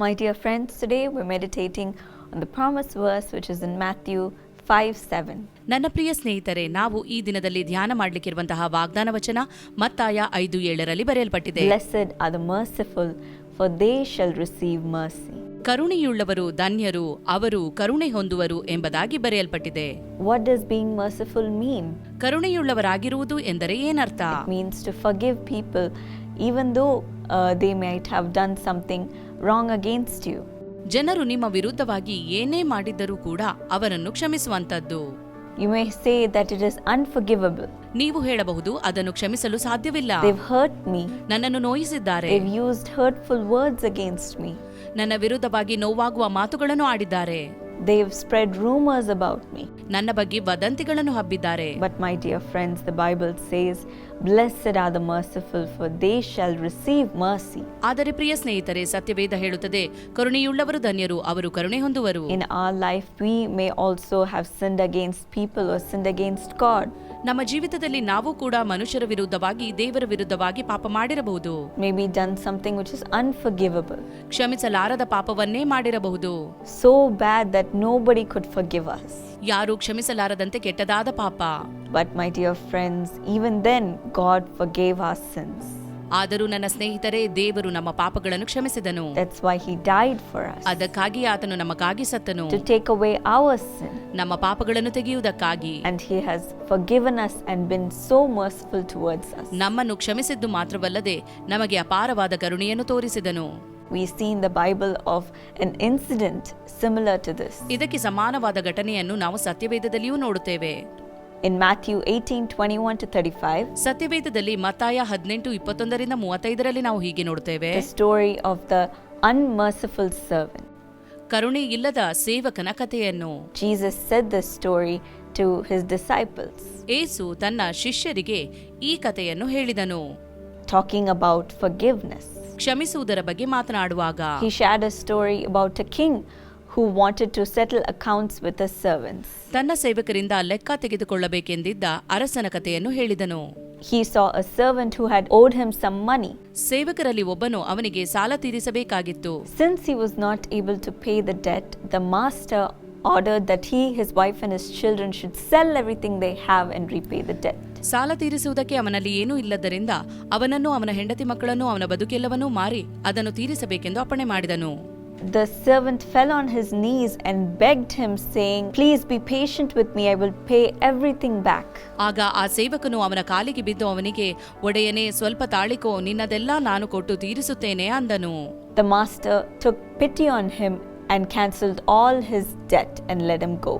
My dear friends, today we're meditating on the promise verse which is in Matthew 5:7. ನನ್ನ ಪ್ರಿಯ ಸ್ನೇಹಿತರೆ ನಾವು ಈ ದಿನದಲ್ಲಿ ಧ್ಯಾನ ಮಾಡಲಿಕ್ಕಿರುವಂತಹ ವಾಗ್ದಾನ ವಚನ ಮತ್ತಾಯ 5 7 ರಲ್ಲಿ ಬರೆಯಲ್ಪಟ್ಟಿದೆ. Blessed are the merciful for they shall receive mercy. ಕರುಣೆಯುಳ್ಳವರು ಧನ್ಯರು ಅವರು ಕರುಣೆ ಹೊಂದುವರು ಎಂಬುದಾಗಿ ಬರೆಯಲ್ಪಟ್ಟಿದೆ what does being merciful mean ಕರುಣೆಯುಳ್ಳವರಾಗಿರುವುದು ಎಂದರೆ ಏನರ್ಥ means to forgive people even though they might have done something wrong against you. ಜನರು ನಿಮ್ಮ ವಿರುದ್ಧವಾಗಿ ಏನೇ ಮಾಡಿದ್ದರೂ ಕೂಡ ಅವರನ್ನು ಕ್ಷಮಿಸುವಂತದ್ದು You may say that it is unforgivable. ನೀವು ಹೇಳಬಹುದು ಅದನ್ನು ಕ್ಷಮಿಸಲು ಸಾಧ್ಯವಿಲ್ಲ They've hurt me. ನನ್ನನ್ನು ನೋಯಿಸಿದ್ದಾರೆ They've used hurtful words against me. ನನ್ನ ವಿರುದ್ಧವಾಗಿ ನೋವಾಗುವ ಮಾತುಗಳನ್ನು ಆಡಿದ್ದಾರೆ They've spread rumors about me. ನನ್ನ ಬಗ್ಗೆ ವದಂತಿಗಳನ್ನು ಹಬ್ಬಿದ್ದಾರೆ But, my dear friends, the Bible says, blessed are the merciful for they shall receive mercy ಆದರೆ ಪ್ರಿಯ ಸ್ನೇಹಿತರೆ ಸತ್ಯವೇದ ಹೇಳುತ್ತದೆ ಕರುಣೆಯುಳ್ಳವರು ಧನ್ಯರು ಅವರು ಕರುಣೆ ಹೊಂದುವರು. In our life we may also have sinned against people or sinned against God ನಮ್ಮ ಜೀವಿತದಲ್ಲಿ ನಾವು ಕೂಡ ಮನುಷ್ಯರ ವಿರುದ್ಧವಾಗಿ ದೇವರ ವಿರುದ್ಧವಾಗಿ ಪಾಪ ಮಾಡಿರಬಹುದು. May be done something which is unforgivable ಕ್ಷಮಿಸಲಾರದ ಪಾಪವನ್ನೇ ಮಾಡಿರಬಹುದು. So bad that no body could forgive us ಯಾರೂ ಕ್ಷಮಿಸಲಾರದಂತೆ ಕೆಟ್ಟದಾದ ಪಾಪ. But my dear friends even then God forgave our sins ಆದರೂ ನನ್ನ ಸ್ನೇಹಿತರೇ ದೇವರು ನಮ್ಮ ಪಾಪಗಳನ್ನು ಕ್ಷಮಿಸಿದನು. That's why he died for us ಅದಕ್ಕಾಗಿ ಆತನು ನಮಗಾಗಿ ಸತ್ತನು. To take away our sin ನಮ್ಮ ಪಾಪಗಳನ್ನು ತೆಗೆಯುವುದಕ್ಕಾಗಿ. And he has forgiven us and been so merciful towards us ನಮ್ಮನ್ನು ಕ್ಷಮಿಸಿದ್ದು ಮಾತ್ರವಲ್ಲದೆ ನಮಗೆ ಅಪಾರವಾದ ಕರುಣೆಯನ್ನು ತೋರಿಸಿದನು. We see in the Bible of an incident similar to this. ಇದಕ್ಕೆ ಸಮಾನವಾದ ಘಟನೆಯನ್ನು ನಾವು ಸತ್ಯವೇದದಲ್ಲಿಯೂ ನೋಡುತ್ತೇವೆ In Matthew 18 21 to 35, ಸತ್ಯವೇದದಲ್ಲಿ ಮತ್ತಾಯ ಹದಿನೆಂಟು ಇಪ್ಪತ್ತೊಂದರಿಂದ ಮೂವತ್ತೈದರಲ್ಲಿ ನಾವು ಹೀಗೆ ನೋಡುತ್ತೇವೆ the story of the unmerciful servant. ಕರುಣೆ ಇಲ್ಲದ ಸೇವಕನ ಕಥೆಯನ್ನು Jesus said this story to his disciples, ಏಸು ತನ್ನ ಶಿಷ್ಯರಿಗೆ ಈ ಕಥೆಯನ್ನು ಹೇಳಿದನು talking about forgiveness. ಕ್ಷಮಿಸುವುದರ ಬಗ್ಗೆ ಮಾತನಾಡುವಾಗ He shared a story about a king who wanted to settle accounts with his servants. ತನ್ನ ಸೇವಕರಿಂದ ಲೆಕ್ಕ ತೆಗೆದುಕೊಳ್ಳಬೇಕೆಂದಿದ್ದ ಅರಸನ ಕಥೆಯನ್ನು ಹೇಳಿದನು He saw a servant who had owed him some money. ಸೇವಕರಲ್ಲಿ ಒಬ್ಬನು ಅವನಿಗೆ ಸಾಲ ತೀರಿಸಬೇಕಾಗಿತ್ತು Since he was not able to pay the debt, the master ordered that he, his wife, and his children should sell everything they have and repay the debt. ಸಾಲ ತೀರಿಸುವುದಕ್ಕೆ ಅವನಲ್ಲಿ ಏನೂ ಇಲ್ಲದರಿಂದ ಅವನನ್ನು ಅವನ ಹೆಂಡತಿ ಮಕ್ಕಳನ್ನು ಅವನ ಬದುಕೆಲ್ಲವನ್ನೂ ಮಾರಿ ಅದನ್ನು ತೀರಿಸಬೇಕೆಂದು ಅಪ್ಪಣೆ ಮಾಡಿದನು The servant fell on his knees and begged him, saying, Please be patient with me, I will pay everything back. ಆಗ ಆ ಸೇವಕನು ಅವನ ಕಾಲಿಗೆ ಬಿದ್ದು ಅವನಿಗೆ ಒಡೆಯನೇ ಸ್ವಲ್ಪ ತಾಳಿಕೋ ನಿನ್ನದೆಲ್ಲ ನಾನು ಕೊಟ್ಟು ತೀರಿಸುತ್ತೇನೆ ಅಂದನು The master took pity on him and cancelled all his debt and let him go.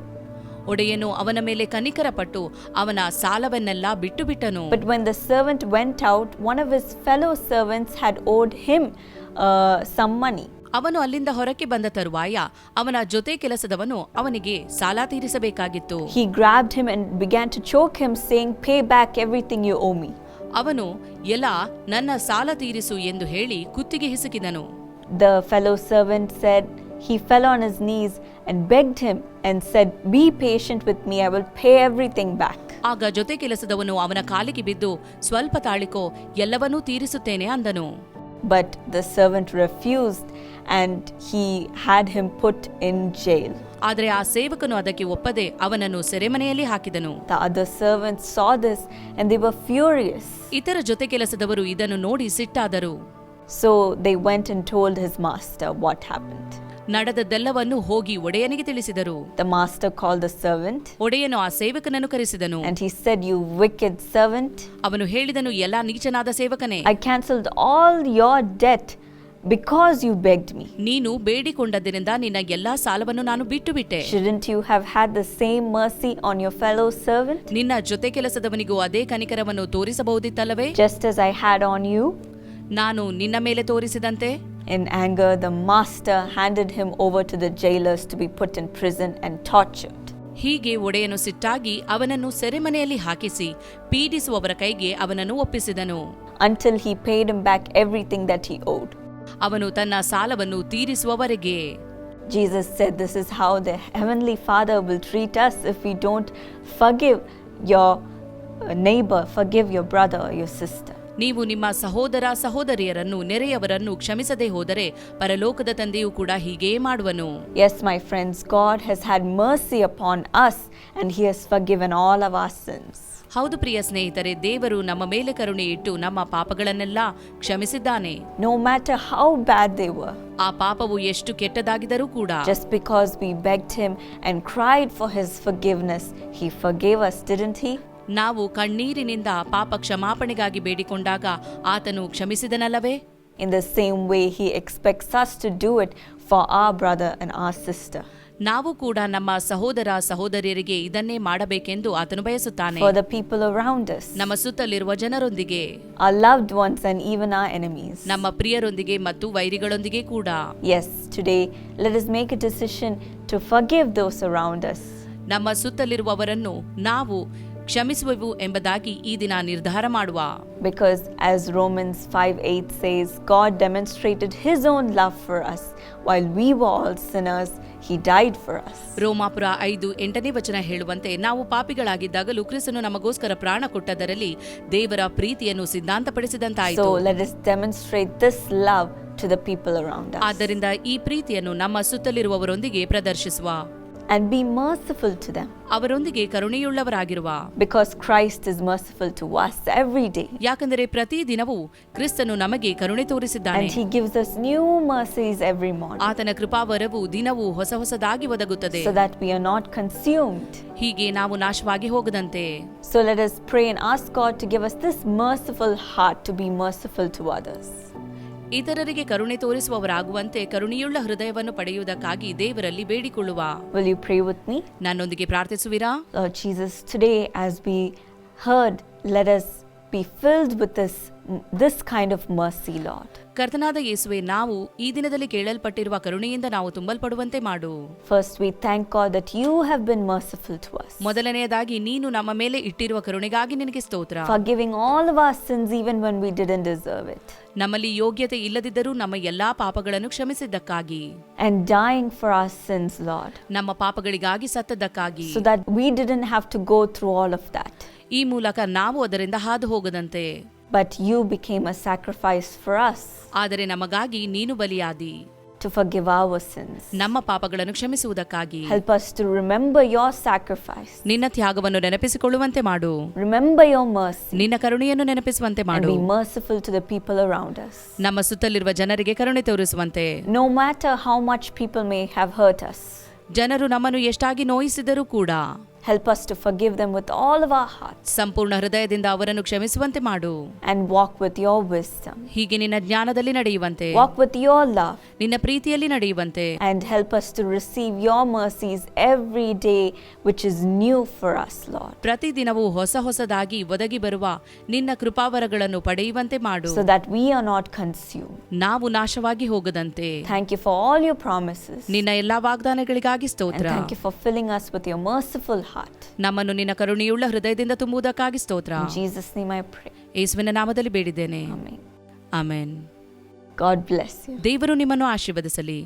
ಒಡೆಯನು ಅವನ ಮೇಲೆ ಕನಿಕರಪಟ್ಟು ಅವನ ಸಾಲವನ್ನೆಲ್ಲ ಬಿಟ್ಟು ಬಿಟ್ಟನು but when the servant went out one of his fellow servants had owed him some money ಅವನು ಅಲ್ಲಿಂದ ಹೊರಕ್ಕೆ ಬಂದ ತರುವಾಯ ಅವನ ಜೊತೆ ಕೆಲಸದವನು ಅವನಿಗೆ ಸಾಲ ತೀರಿಸಬೇಕಾಗಿತ್ತು. He grabbed him and began to choke him saying pay back everything you owe me ಅವನು ಎಲ್ಲ ನನ್ನ ಸಾಲ ತೀರಿಸು ಎಂದು ಹೇಳಿ ಕುತ್ತಿಗೆ ಹಿಸುಕಿದನು. The fellow servant said He fell on his knees and begged him and said, Be patient with me, I will pay everything back. ಆಗ ಜೊತೆ ಕೆಲಸದವನು ಅವನ ಕಾಲಿಗೆ ಬಿದ್ದು ಸ್ವಲ್ಪ ತಾಳಿಕೋ ಎಲ್ಲವನ್ನೂ ತೀರಿಸುತ್ತೇನೆ ಅಂದನು But the servant refused and he had him put in jail. ಆದರೆ ಆ ಸೇವಕನು ಅದಕ್ಕೆ ಒಪ್ಪದೆ ಅವನನ್ನು ಸೆರೆಮನೆಯಲ್ಲಿ ಹಾಕಿದನು The other servants saw this and they were furious. ಇತರ ಜೊತೆ ಕೆಲಸದವರು ಇದನ್ನು ನೋಡಿ ಸಿಟ್ಟಾದರು So they went and told his master what happened. ನಡೆದದ್ದೆಲ್ಲವನ್ನು ಹೋಗಿ ಒಡೆಯನಿಗೆ ತಿಳಿಸಿದರು The master called the servant ಒಡೆಯನು ಆ ಸೇವಕನನ್ನು ಕರೆಸಿದನು and he said, You wicked servant, ಅವನು ಹೇಳಿದನು ಎಲ್ಲಾ ನೀಚನಾದ ಸೇವಕನೇ I cancelled all your debt because you begged me. ನೀನು ಬೇಡಿಕೊಂಡದ್ದರಿಂದ ನಿನ್ನ ಎಲ್ಲಾ ಸಾಲವನ್ನು ನಾನು ಬಿಟ್ಟು ಬಿಟ್ಟೆ Shouldn't you have had the same mercy on your fellow servant? ನಿನ್ನ ಜೊತೆ ಕೆಲಸದವನಿಗೂ ಅದೇ ಕನಿಕರವನ್ನು ತೋರಿಸಬಹುದಿತ್ತಲ್ಲವೇ Just as I had on you? ನಾನು ನಿನ್ನ ಮೇಲೆ ತೋರಿಸಿದಂತೆ In anger, the master handed him over to the jailers to be put in prison and tortured. ಹೀಗೆ ಒಡೆಯನ್ನು ಸಿಟ್ಟಾಗಿ ಅವನನ್ನು ಸೆರೆಮನೆಯಲ್ಲಿ ಹಾಕಿಸಿ ಪೀಡಿಸುವವರ ಕೈಗೆ ಅವನನ್ನು ಒಪ್ಪಿಸಿದನು. Until he paid back everything that he owed ಅವನು ತನ್ನ ಸಾಲವನ್ನು ತೀರಿಸುವವರೆಗೆ. Jesus said this is how the heavenly father will treat us if we don't forgive your neighbour forgive your brother your sister ನೀವು ನಿಮ್ಮ ಸಹೋದರ ಸಹೋದರಿಯರನ್ನು ನೆರೆಯವರನ್ನು ಕ್ಷಮಿಸದೆ ಹೋದರೆ ಪರಲೋಕದ ತಂದೆಯೂ ಕೂಡ ಹೀಗೇ ಮಾಡುವನು yes my friends God has had mercy upon us and he has forgiven all of our sins. ಹೌದು ಪ್ರಿಯ ಸ್ನೇಹಿತರೆ ದೇವರು ನಮ್ಮ ಮೇಲೆ ಕರುಣೆ ಇಟ್ಟು ನಮ್ಮ ಪಾಪಗಳನ್ನೆಲ್ಲ ಕ್ಷಮಿಸಿದ್ದಾನೆ no matter how bad they were, ಆ ಪಾಪವು ಎಷ್ಟು ಕೆಟ್ಟದಾಗಿದ್ದರೂ ಕೂಡ just because we begged Him and cried for His forgiveness, He forgave us didn't He? ನಾವು ಕಣ್ಣೀರಿನಿಂದ ಪಾಪ ಕ್ಷಮಾಪಣೆಗಾಗಿ ಬೇಡಿಕೊಂಡಾಗ ಆತನು ಕ್ಷಮಿಸಿದನಲ್ಲವೇ? In the same way he expects us to do it for our brother and our sister ನಾವು ಕೂಡ ನಮ್ಮ ಸಹೋದರ ಸಹೋದರಿಯರಿಗೆ ಇದನ್ನೇ ಮಾಡಬೇಕೆಂದು ಆತನು ಬಯಸುತ್ತಾನೆ. For the people around us. ನಮ್ಮ ಸುತ್ತಲಿರುವ ಜನರೊಂದಿಗೆ. Our loved ones and even our enemies ನಮ್ಮ ಪ್ರಿಯರೊಂದಿಗೆ ಮತ್ತು ವೈರಿಗಳೊಂದಿಗೆ ಕೂಡ. Yes today let us make a decision to forgive those around us. ನಮ್ಮ ಸುತ್ತಲಿರುವವರನ್ನು ನಾವು ಕ್ಷಮಿಸುವೆವು ಎಂಬುದಾಗಿ ಈ ದಿನ ನಿರ್ಧಾರ ಮಾಡುವ. Because as Romans five eight says God demonstrated his own love for us while we were sinners he died for us ರೋಮಾಪುರ ಐದು ಎಂಟನೇ ವಚನ ಹೇಳುವಂತೆ ನಾವು ಪಾಪಿಗಳಾಗಿದ್ದಾಗಲೂ ಕ್ರಿಸ್ತನು ನಮಗೋಸ್ಕರ ಪ್ರಾಣ ಕೊಟ್ಟದರಲ್ಲಿ ದೇವರ ಪ್ರೀತಿಯನ್ನು ಸಿದ್ಧಾಂತಪಡಿಸಿದಂತಾಯಿತು. Let us demonstrate this love to the people around ಆದ್ದರಿಂದ ಈ ಪ್ರೀತಿಯನ್ನು ನಮ್ಮ ಸುತ್ತಲಿರುವವರೊಂದಿಗೆ ಪ್ರದರ್ಶಿಸುವ. And be merciful to them ಅವರೊಂದಿಗೆ ಕರುಣೆಯುಳ್ಳವರಾಗಿರುವ because Christ is merciful to us every day. ಯಾಕಂದರೆ ಪ್ರತಿ ದಿನವೂ ಕ್ರಿಸ್ತನು ನಮಗೆ ಕರುಣೆ ತೋರಿಸಿದ್ದಾನೆ And He gives us new mercies every morning ಆತನ ಕೃಪಾವರವು ದಿನವೂ ಹೊಸ ಹೊಸದಾಗಿ ಒದಗುತ್ತದೆ so that we are not consumed. ಹೀಗೆ ನಾವು ನಾಶವಾಗಿ ಹೋಗದಂತೆ So let us pray and ask God to give us this merciful heart to be merciful to others. ಇತರರಿಗೆ ಕರುಣೆ ತೋರಿಸುವವರಾಗುವಂತೆ ಕರುಣೆಯುಳ್ಳ ಹೃದಯವನ್ನು ಪಡೆಯುವುದಕ್ಕಾಗಿ ದೇವರಲ್ಲಿ ಬೇಡಿಕೊಳ್ಳುವ Will you pray with me? ನನ್ನೊಂದಿಗೆ ಪ್ರಾರ್ಥಿಸುವಿರಾ Jesus Jesus, today as we heard, let us be filled with this kind of mercy Lord ಕರ್ತನಾದ ಯೇಸುವೆ ನಾವು ಈ ದಿನದಲ್ಲಿ ಕೇಳಲ್ಪಟ್ಟಿರುವ ಕರುಣೆಯಿಂದ ನಾವು ತುಂಬಲ್ಪಡುವಂತೆ ಮಾಡು. First we thank God that you have been merciful to us ಮೊದಲನೆಯದಾಗಿ ನೀನು ನಮ್ಮ ಮೇಲೆ ಇಟ್ಟಿರುವ ಕರುಣೆಗಾಗಿ ನಿನಗೆ ಸ್ತೋತ್ರ. Forgiving all of our sins even when we didn't deserve it ನಮ್ಮಲ್ಲಿ ಯೋಗ್ಯತೆ ಇಲ್ಲದಿದ್ದರೂ ನಮ್ಮ ಎಲ್ಲಾ ಪಾಪಗಳನ್ನು ಕ್ಷಮಿಸಿದ್ದಕ್ಕಾಗಿ. And dying for our sins Lord ನಮ್ಮ ಪಾಪಗಳಿಗಾಗಿ ಸತ್ತದ್ದಕ್ಕಾಗಿ. So that we didn't have to go through all of that ಈ ಮೂಲಕ ನಾವು ಅದರಿಂದ ಹಾದು ಹೋಗದಂತೆ. But you became a sacrifice for us ಆದರೆ ನಮಗಾಗಿ ನೀನು ಬಲಿಯಾದಿ to forgive our sins. ನಮ್ಮ ಪಾಪಗಳನ್ನು ಕ್ಷಮಿಸುವುದಕ್ಕಾಗಿ Help us to remember your sacrifice, ನಿನ್ನ ತ್ಯಾಗವನ್ನು ನೆನಪಿಸಿಕೊಳ್ಳುವಂತೆ ಮಾಡು remember your mercy. ನಿನ್ನ ಕರುಣೆಯನ್ನು ನೆನಪಿಸುವಂತೆ and ಮಾಡು be merciful to the people around us. ನಮ್ಮ ಸುತ್ತಲಿರುವ ಜನರಿಗೆ ಕರುಣೆ ತೋರಿಸುವಂತೆ No matter how much people may have hurt us, ಜನರು ನಮ್ಮನ್ನು ಎಷ್ಟಾಗಿ ನೋಯಿಸಿದರೂ ಕೂಡ help us to forgive them with all of our hearts ಸಂಪೂರ್ಣ ಹೃದಯದಿಂದ ಅವರನ್ನು ಕ್ಷಮಿಸುವಂತೆ ಮಾಡು and walk with your wisdom, ಹೀಗೆ ನಿನ್ನ ಜ್ಞಾನದಲ್ಲಿ ನಡೆಯುವಂತೆ walk with your love, ನಿನ್ನ ಪ್ರೀತಿಯಲ್ಲಿ ನಡೆಯುವಂತೆ and help us to receive your mercies every day, which is new for us, Lord, ಪ್ರತಿದಿನವೂ ಹೊಸ ಹೊಸದಾಗಿ ಒದಗಿ ಬರುವ ನಿನ್ನ ಕೃಪಾವರಗಳನ್ನು ಪಡೆಯುವಂತೆ ಮಾಡು so that we are not consumed. ನಾವು ನಾಶವಾಗಿ ಹೋಗದಂತೆ Thank you for all your promises. ನಿನ್ನ ಎಲ್ಲಾ ವಾಗ್ದಾನಗಳಿಗಾಗಿ And ಸ್ತೋತ್ರ thank you for filling us with your merciful heart. ನಮ್ಮನ್ನು ನಿನ್ನ ಕರುಣೆಯುಳ್ಳ ಹೃದಯದಿಂದ ತುಂಬುವುದಕ್ಕಾಗಿ ಸ್ತೋತ್ರ In Jesus' name I pray. ಯೇಸುವಿನ ನಾಮದಲ್ಲಿ ಬೇಡಿದ್ದೇನೆ Amen. Amen God bless you. ದೇವರು ನಿಮ್ಮನ್ನು ಆಶೀರ್ವದಿಸಲಿ